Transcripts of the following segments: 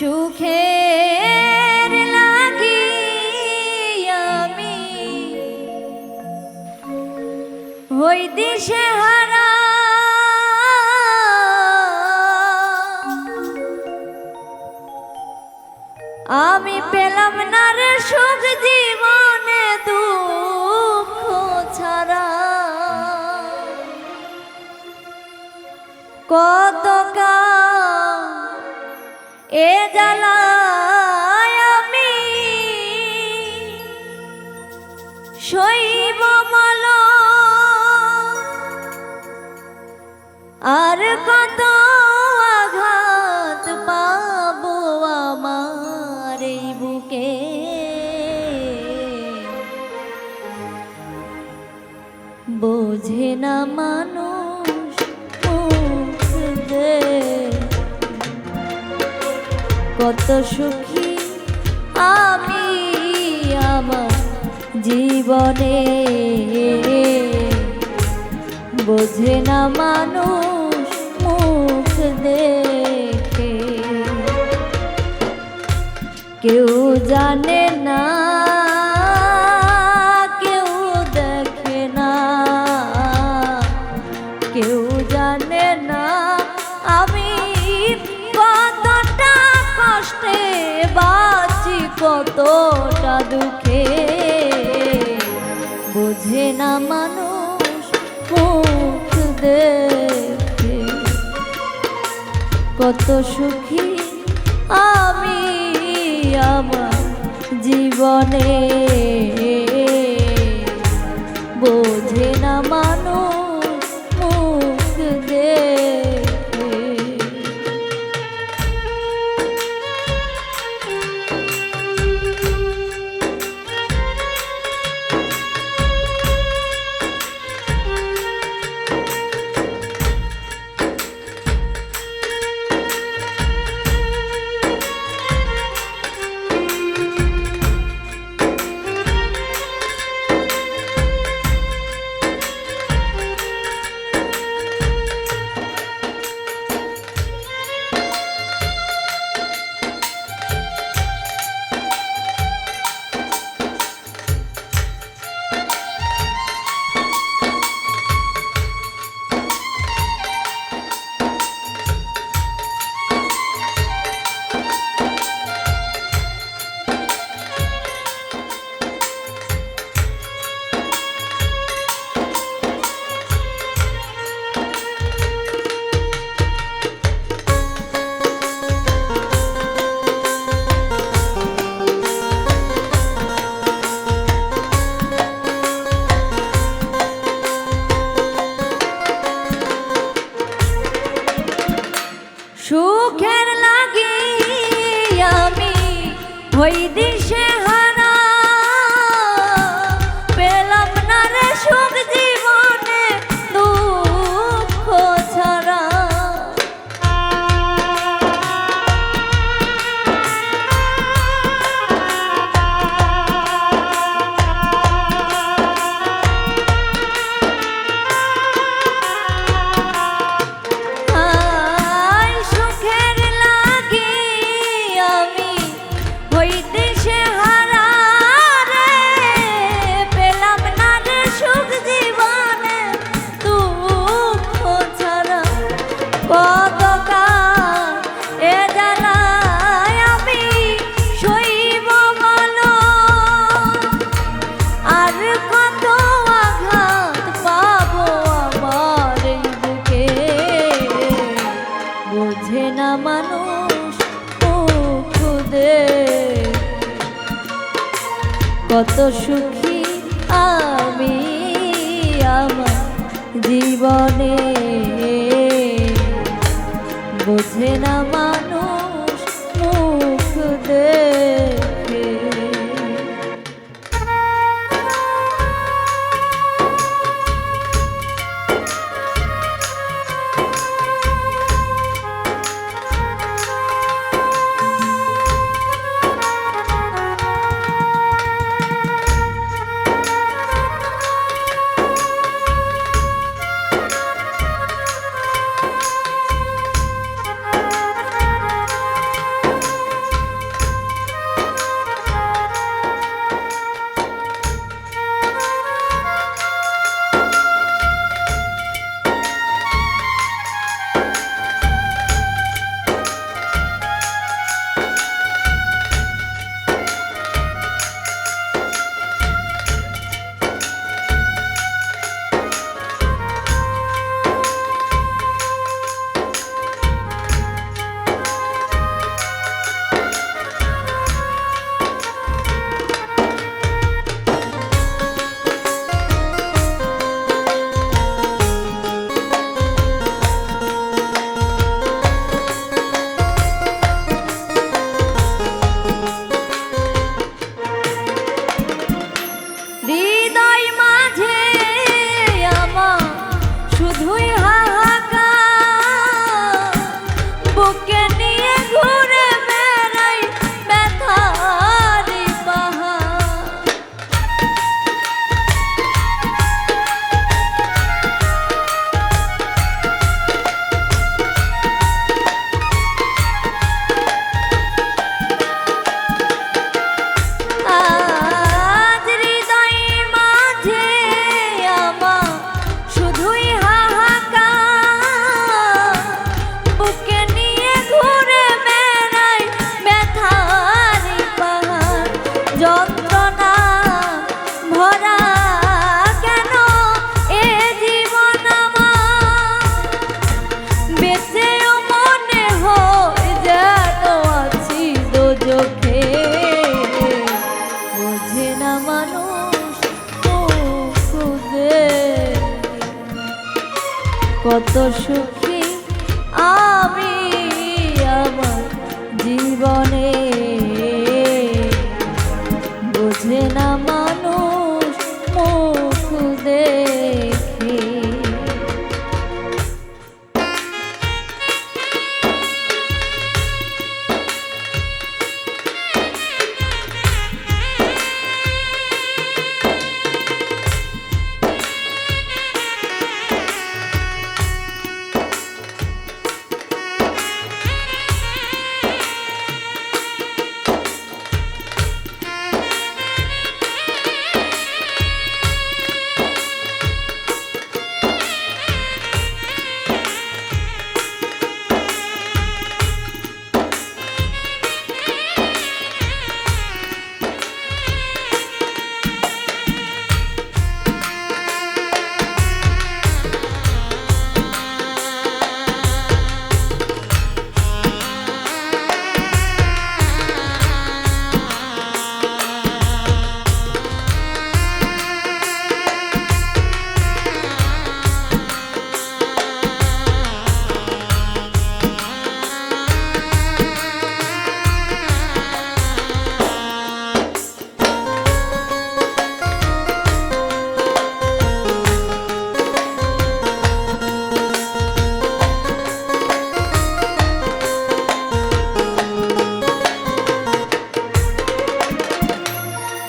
সুখের লাগি আমি। হই দিশে হারা। আমি পেলাম না রে সুখ জীবনে দুঃখ ছাড়া। কত জ্বালায় আমি। শৈব মাল। আর কত সুখী আমি আমার জীবনে। বোঝে না মানুষ মুখ দেখে। কেউ জানে না দুঃখে বোঝে না মানুষ মুখ দেখে। কত সুখী আমি আমার জীবনে। হই দিশে কত সুখী আমি আমার জীবনে। বোঝে না মানুষ সুখী আমি আমার জীবনে।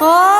哦。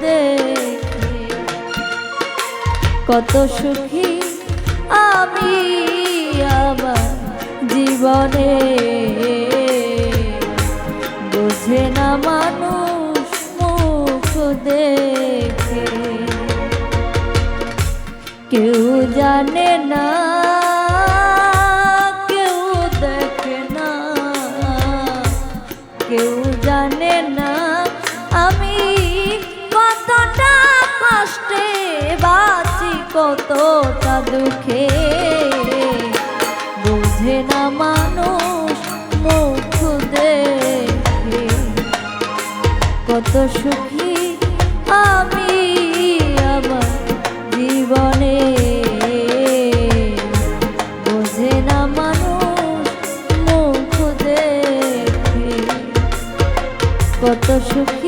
দেখে কত সুখী আমি আমার জীবনে। বুঝে না মানুষ মুখ দেখে। কেউ জানে না কতটা দুঃখে? বুঝে না মানুষ মুখ দেখে। কত সুখী আমি আমার জীবনে। বোঝে না মানুষ মুখ দেখে। কত সুখী